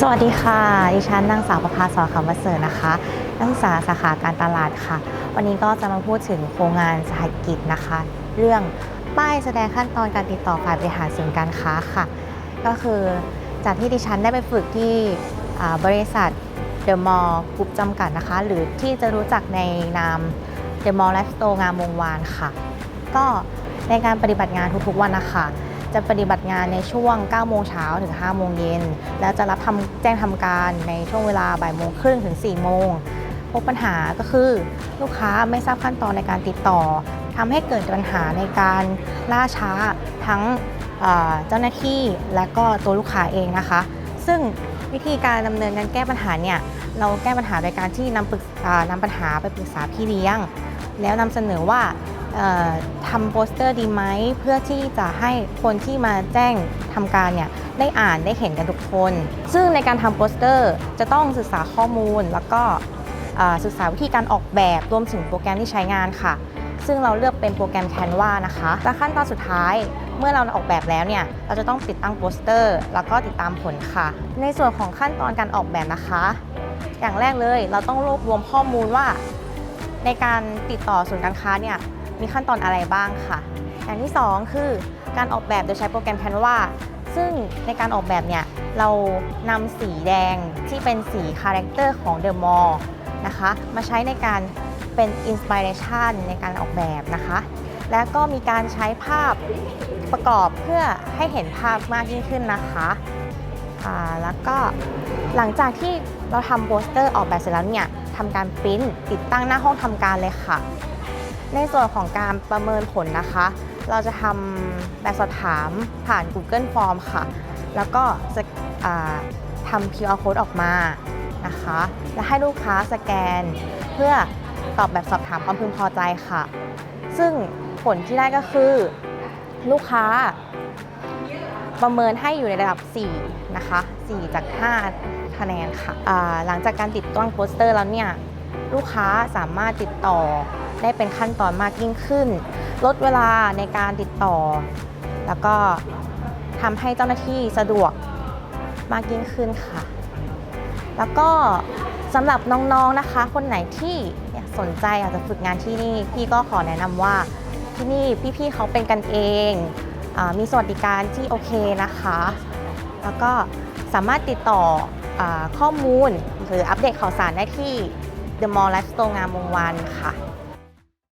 สวัสดีค่ะ ดิฉันนางสาวประภาสอนคำวเสรินะคะ นักศึกษาสาขาการตลาดค่ะ วันนี้ก็จะมาพูดถึงโครงงานสหกิจนะคะ เรื่องป้ายแสดงขั้นตอนการติดต่อฝ่ายบริหารศูนย์การค้าค่ะ ก็คือจากที่ดิฉันได้ไปฝึกที่บริษัทเดอะมอลล์กรุ๊ปจำกัดนะคะ หรือที่จะรู้จักในนามเดอะมอลล์ไลฟ์สโตร์งามวงวานค่ะ ก็ในการปฏิบัติงานทุกๆวันนะคะ จะปฏิบัติงานในช่วง 9 โมงเช้าถึง 5 โมงเย็น แล้วจะรับทำแจ้งทำการในช่วงเวลาบ่ายโมงครึ่งถึง 4 โมง พบปัญหาก็คือลูกค้าไม่ทราบขั้นตอนในการติดต่อทำให้เกิดปัญหาในการล่าช้าทั้งเจ้าหน้าที่และก็ตัวลูกค้าเองนะคะ ซึ่งวิธีการดำเนินการแก้ปัญหาเนี่ยเราแก้ปัญหาโดยการที่นำปรึกนำปัญหาไปปรึกษาพี่เลี้ยง แล้วนำเสนอว่า ทำโปสเตอร์ดีไหมเพื่อที่จะให้คนที่มาแจ้งทำการเนี่ยได้อ่านได้เห็นกันทุกคน ซึ่งในการทำโปสเตอร์จะต้องศึกษาข้อมูล แล้วก็ศึกษาวิธีการออกแบบรวมถึงโปรแกรมที่ใช้งานค่ะ ซึ่งเราเลือกเป็นโปรแกรม Canva นะคะและขั้นตอนสุดท้ายเมื่อเราออกแบบแล้วเนี่ยเราจะต้องติดตั้งโปสเตอร์ แล้วก็ติดตามผลค่ะ ในส่วนของขั้นตอนการออกแบบนะคะ อย่างแรกเลยเราต้องรวบรวมข้อมูลว่า ในการติดต่อศูนย์การค้าเนี่ย มีขั้นตอนอะไรบ้างค่ะ อย่างที่ 2 คือการออกแบบโดยใช้โปรแกรม Canva ซึ่งในการออกแบบเนี่ยเรานำสีแดงที่เป็นสีคาแรคเตอร์ของ The Mall นะคะมาใช้ในการเป็นอินสปิเรชันในการออกแบบนะคะ และก็มีการใช้ภาพประกอบเพื่อให้เห็นภาพมากยิ่งขึ้นนะคะแล้วก็หลังจากที่เราทำโปสเตอร์ออกแบบเสร็จแล้วเนี่ยทำการปริ้นติดตั้งหน้าห้องทำการเลยค่ะ ในส่วนของการประเมินผลนะคะ เราจะทำแบบสอบถามผ่าน Google Form ค่ะ แล้วก็สกอ่าทำ QR code ออกมานะคะ และให้ลูกค้าสแกน เพื่อตอบแบบสอบถามความพึงพอใจค่ะ ซึ่งผลที่ได้ก็คือ ลูกค้าประเมินให้อยู่ในระดับ 4 นะคะ 4 จาก 5 คะแนนค่ะ หลังจากการติดตั้งโปสเตอร์แล้วเนี่ย ลูกค้าสามารถติดต่อ ได้เป็นขั้นตอนมากยิ่งขึ้น ลดเวลาในการติดต่อ แล้วก็ทำให้เจ้าหน้าที่สะดวกมากยิ่งขึ้นค่ะ แล้วก็สำหรับน้องๆนะคะ คนไหนที่สนใจอยากจะฝึกงานที่นี่ พี่ก็ขอแนะนำว่าที่นี่พี่ๆเขาเป็นกันเองอมีสวัสดิการที่โอเคนะคะ แล้วก็สามารถติดต่ออข้อมูล หรืออัปเดตข่าวสารได้ที่ The Mall Life Store งามวงวานค่ะ